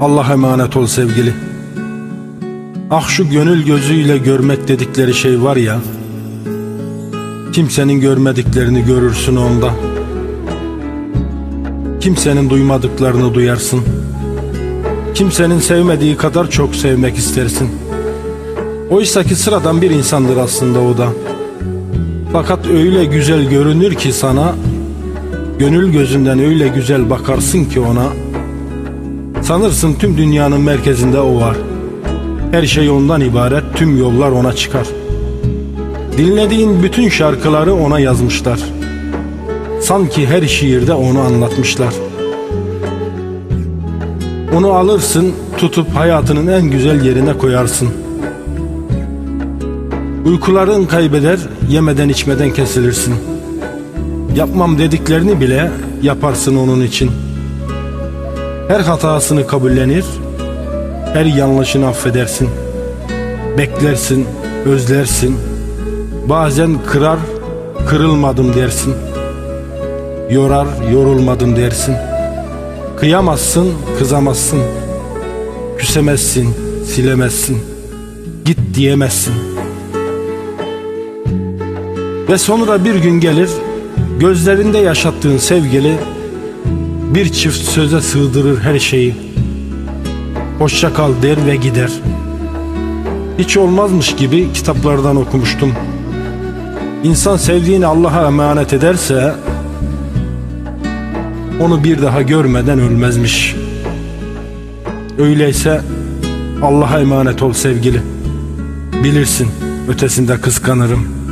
Allah'a emanet ol sevgili. Ah şu gönül gözüyle görmek dedikleri şey var ya. Kimsenin görmediklerini görürsün onda. Kimsenin duymadıklarını duyarsın. Kimsenin sevmediği kadar çok sevmek istersin. Oysa ki sıradan bir insandır aslında o da. Fakat öyle güzel görünür ki sana, gönül gözünden öyle güzel bakarsın ki ona. Sanırsın tüm dünyanın merkezinde o var. Her şey ondan ibaret, tüm yollar ona çıkar. Dinlediğin bütün şarkıları ona yazmışlar. Sanki her şiirde onu anlatmışlar. Onu alırsın, tutup hayatının en güzel yerine koyarsın. Uykuların kaybeder, yemeden içmeden kesilirsin. Yapmam dediklerini bile yaparsın onun için. Her hatasını kabullenir, her yanlışını affedersin. Beklersin, özlersin. Bazen kırar, kırılmadım dersin. Yorar, yorulmadım dersin. Kıyamazsın, kızamazsın. Küsemezsin, silemezsin. Git diyemezsin. Ve sonra bir gün gelir, gözlerinde yaşattığın sevgili bir çift söze sığdırır her şeyi. Hoşça kal der ve gider. Hiç olmazmış gibi kitaplardan okumuştum. İnsan sevdiğini Allah'a emanet ederse onu bir daha görmeden ölmezmiş. Öyleyse Allah'a emanet ol sevgili. Bilirsin ötesinde kıskanırım.